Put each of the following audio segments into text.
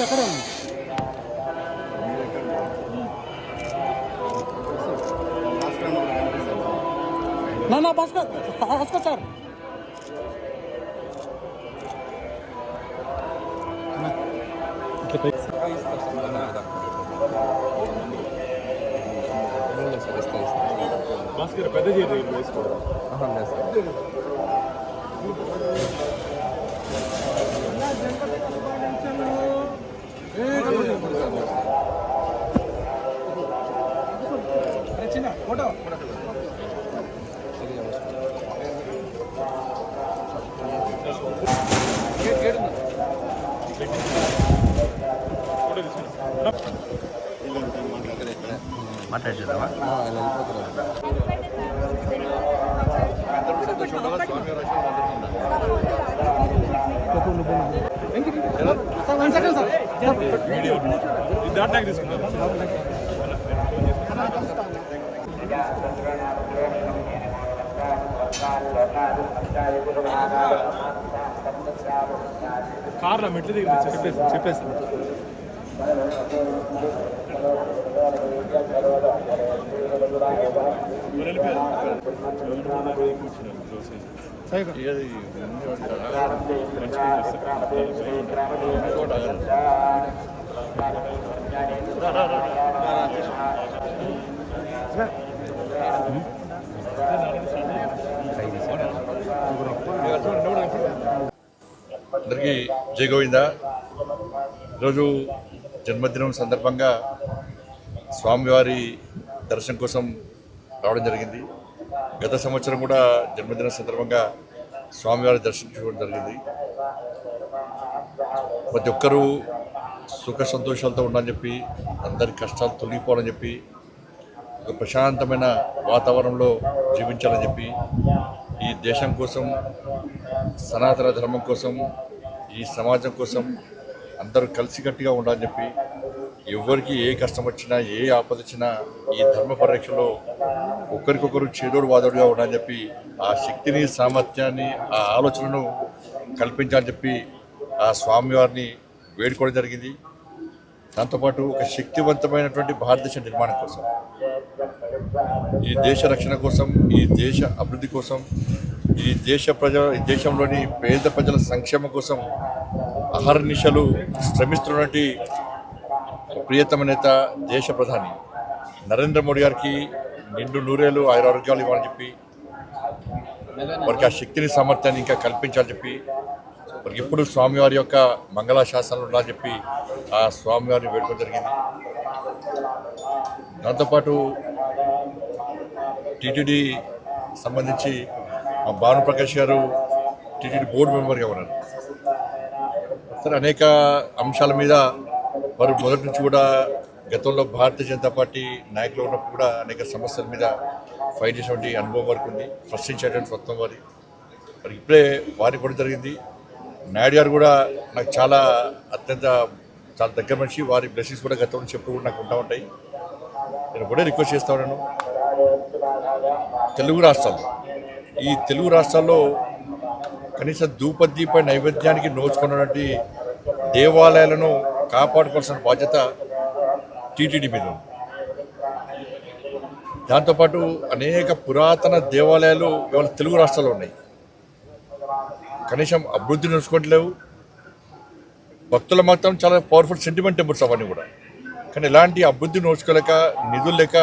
下からも。ना ना बस का बस का सर భాస్కర్ పెద్ద చేయదు వేసుకోవడం లేదు sir photo మాట్లాడేద్దామా one second sir video ఇది దాటాక తీసుకున్నాను కార్లో మెట్లు దిగి చెప్పేసి చెప్పేసి అందరికీ జయగోవింద ఈరోజు జన్మదినం సందర్భంగా స్వామివారి దర్శనం కోసం రావడం జరిగింది. గత సంవత్సరం కూడా జన్మదినం సందర్భంగా స్వామివారి దర్శించుకోవడం జరిగింది. ప్రతి ఒక్కరూ సుఖ సంతోషాలతో ఉండాలని చెప్పి అందరి కష్టాలు తొలగిపోవాలని చెప్పి ఒక ప్రశాంతమైన వాతావరణంలో జీవించాలని చెప్పి ఈ దేశం కోసం సనాతన ధర్మం కోసం ఈ సమాజం కోసం అందరూ కలిసికట్టుగా ఉండాలని చెప్పి ఎవరికి ఏ కష్టం వచ్చినా ఏ ఆపద వచ్చినా ఈ ధర్మ పరిరక్షణలో ఒకరికొకరు చేదోడు వాదోడుగా ఉండాలని చెప్పి ఆ శక్తిని సామర్థ్యాన్ని ఆ ఆలోచనను కల్పించాలని చెప్పి ఆ స్వామివారిని వేడుకోవడం జరిగింది. దాంతోపాటు ఒక శక్తివంతమైనటువంటి భారతదేశ నిర్మాణం కోసం ఈ దేశ రక్షణ కోసం ఈ దేశ అభివృద్ధి కోసం ఈ దేశ ప్రజల ఈ దేశంలోని పేద ప్రజల సంక్షేమం కోసం అహర్నిశలు శ్రమిస్తున్నటువంటి ప్రియతమ నేత దేశ ప్రధాని నరేంద్ర మోడీ గారికి నిండు నూరేళ్ళు ఆయురారోగ్యాలు ఇవ్వాలని చెప్పి వారికి ఆ శక్తిని సామర్థ్యాన్ని ఇంకా కల్పించాలని చెప్పి వారికి ఎప్పుడు స్వామివారి యొక్క మంగళాశాసనాలు ఉండాలని చెప్పి ఆ స్వామివారిని వేడుకోవడం జరిగింది. దాంతోపాటు టీటీడీ సంబంధించి భానుప్రకాష్ గారు టీటీడీ బోర్డు మెంబర్గా ఉన్నారు. సరే అనేక అంశాల మీద వారు మొదటి నుంచి కూడా గతంలో భారతీయ జనతా పార్టీ నాయకులు ఉన్నప్పుడు కూడా అనేక సమస్యల మీద ఫైట్ చేసినటువంటి అనుభవం వరకు ఉంది. ప్రశ్నించేటువంటి మొత్తం వారి. మరి ఇప్పుడే వారికి కూడా జరిగింది. నాయుడు గారు కూడా నాకు చాలా అత్యంత చాలా దగ్గర మనిషి. వారి బ్లెస్సింగ్స్ కూడా గతం నుంచి ఎప్పుడు కూడా నాకు ఉంటా ఉంటాయి. నేను కూడా రిక్వెస్ట్ చేస్తా ఉన్నాను. తెలుగు రాష్ట్రాలు ఈ తెలుగు రాష్ట్రాల్లో కనీసం ధూపదీప నైవేద్యానికి నోచుకున్నటువంటి దేవాలయాలను కాపాడుకోవాల్సిన బాధ్యత టీటీడీ మీద ఉంది. దాంతోపాటు అనేక పురాతన దేవాలయాలు ఇవాళ తెలుగు రాష్ట్రాల్లో ఉన్నాయి. కనీసం అభివృద్ధి నడుచుకోవట్లేవు. భక్తుల మాత్రం చాలా పవర్ఫుల్ సెంటిమెంట్ టెంపుల్స్ అవన్నీ కూడా. కానీ ఇలాంటి అభివృద్ధి నోచుకోలేక నిధులు లేక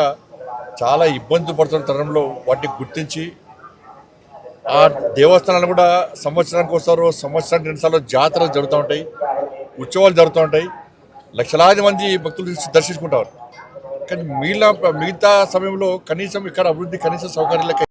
చాలా ఇబ్బంది పడుతున్న తరంలో వాటిని గుర్తించి ఆ దేవస్థానాలు కూడా సంవత్సరానికి వస్తారు సంవత్సరానికి రెండుసార్లు జాతరలు జరుగుతూ ఉంటాయి ఉత్సవాలు జరుగుతూ ఉంటాయి. లక్షలాది మంది భక్తులు దర్శించుకుంటారు. కానీ మిగిలిన మిగతా సమయంలో కనీసం ఇక్కడ అభివృద్ధి కనీస సౌకర్యాలకి